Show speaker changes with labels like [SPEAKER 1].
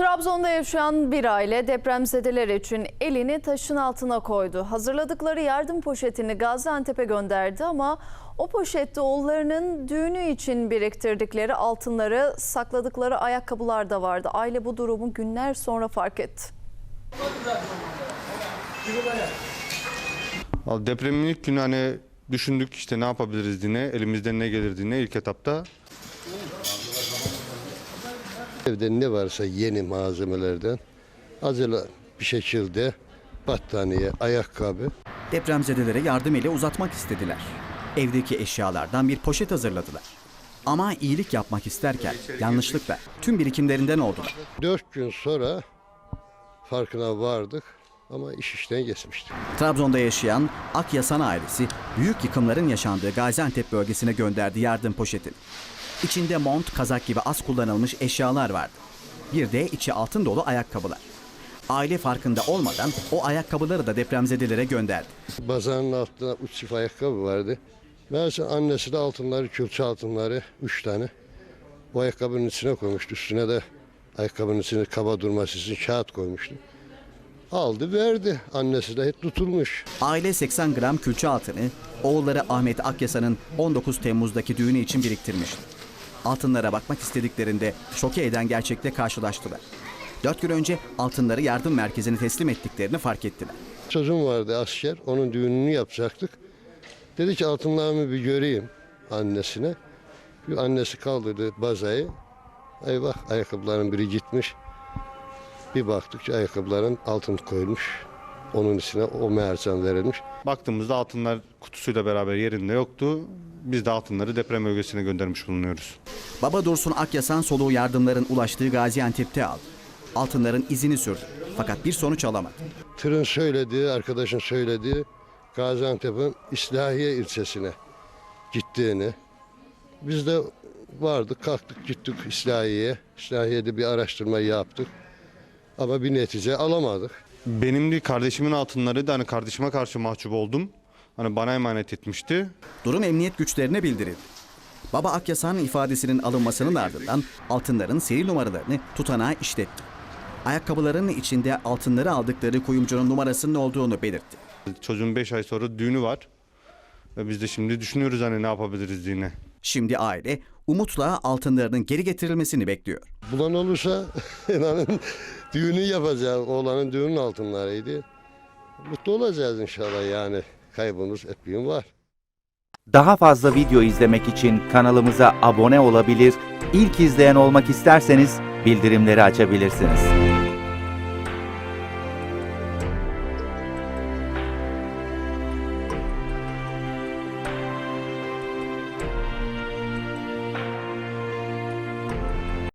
[SPEAKER 1] Trabzon'da yaşayan bir aile depremzedeler için elini taşın altına koydu. Hazırladıkları yardım poşetini Gaziantep'e gönderdi ama o poşette oğullarının düğünü için biriktirdikleri altınları, sakladıkları ayakkabılar da vardı. Aile bu durumu günler sonra fark etti.
[SPEAKER 2] Depremin ilk günü hani düşündük işte ne yapabiliriz diye, elimizden ne gelir diye ilk etapta.
[SPEAKER 3] Evde ne varsa yeni malzemelerden acele bir şekilde battaniye, ayakkabı,
[SPEAKER 4] Depremzedelere yardım eli uzatmak istediler. Evdeki eşyalardan bir poşet hazırladılar. Ama iyilik yapmak isterken yanlışlıkla tüm birikimlerinden oldular.
[SPEAKER 3] Dört gün sonra farkına vardık ama iş işten geçmişti.
[SPEAKER 4] Trabzon'da yaşayan Akyasan ailesi büyük yıkımların yaşandığı Gaziantep bölgesine gönderdi yardım poşetini. İçinde mont, kazak gibi az kullanılmış eşyalar vardı. Bir de içi altın dolu ayakkabılar. Aile farkında olmadan o ayakkabıları da depremzedelere gönderdi.
[SPEAKER 3] Bazanın altında üç çift ayakkabı vardı. Meğerse annesi de altınları, külçe altınları üç tane. Bu ayakkabının içine koymuştu. Üstüne de ayakkabının içine kaba durması için kağıt koymuştu. Aldı verdi. Annesi de hep tutulmuş.
[SPEAKER 4] Aile 80 gram külçe altını oğulları Ahmet Akyasa'nın 19 Temmuz'daki düğünü için biriktirmişti. Altınlara bakmak istediklerinde şoke eden gerçekle karşılaştılar. Dört gün önce altınları yardım merkezine teslim ettiklerini fark ettiler.
[SPEAKER 3] Çocuğum vardı asker. Onun düğününü yapacaktık. Dedi ki altınlarımı bir göreyim annesine. Bir annesi kaldırdı bazayı. Ay bak ayakkabıların biri gitmiş. Bir baktık ki ayakkabıların altın koyulmuş. Onun içine o meğersem verilmiş.
[SPEAKER 2] Baktığımızda altınlar kutusuyla beraber yerinde yoktu. Biz de altınları deprem bölgesine göndermiş bulunuyoruz.
[SPEAKER 4] Baba Dursun Akyasan soluğu yardımların ulaştığı Gaziantep'te aldı. Altınların izini sürdü. Fakat bir sonuç alamadı.
[SPEAKER 3] Tırın söylediği, arkadaşın söylediği Gaziantep'in İslahiye ilçesine gittiğini. Biz de vardık, kalktık gittik İslahiye'ye. İslahiye'de bir araştırma yaptık. Ama bir netice alamadık.
[SPEAKER 2] Benim de kardeşimin altınları da hani kardeşime karşı mahcup oldum. Hani bana emanet etmişti.
[SPEAKER 4] Durum emniyet güçlerine bildirildi. Baba Akyasan ifadesinin alınmasının ardından altınların seri numaralarını tutanağa işletti. Ayakkabıların içinde altınları aldıkları kuyumcunun numarasının olduğunu belirtti.
[SPEAKER 2] Çocuğun 5 ay sonra düğünü var. Ve biz de şimdi düşünüyoruz hani ne yapabiliriz diye.
[SPEAKER 4] Şimdi aile umutla altınlarının geri getirilmesini bekliyor.
[SPEAKER 3] Bulan olursa inanın düğünü yapacağız. Oğlanın düğünün altınlarıydı. Mutlu olacağız inşallah yani. Kaybımız ettiğim var.
[SPEAKER 5] Daha fazla video izlemek için kanalımıza abone olabilir, ilk izleyen olmak isterseniz bildirimleri açabilirsiniz.